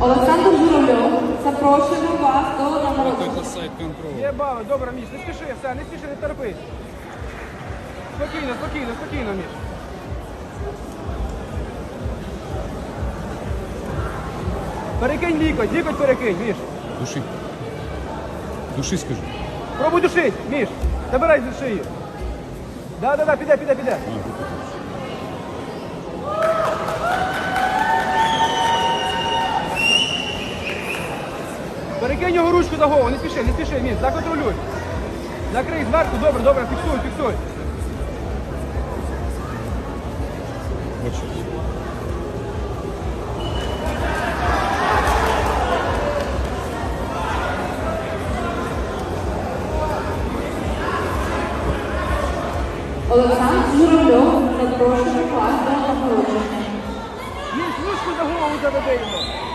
Олександр Журавльов, запрошуємо вас до нагородження. Это. Є бали, добре, Міш, не спіши, все, не спіши, не терпи. Спокійно, спокійно, спокійно, Міш. Перекинь лікоть, лікоть перекинь, Міш. Души. Души скажи. Пробуй душить, Міш. Забирай за шию. Да, да, да, піде, піде, піде. А, Перекинь його ручку за голову, не спіши, не спіши, Міш, законтролюй. Накрий зверху, добре, добре, фіксуй, фіксуй. Олександр Журавльов, запрошуємо вас до нагородження. Міш, ручку за голову заведи йому.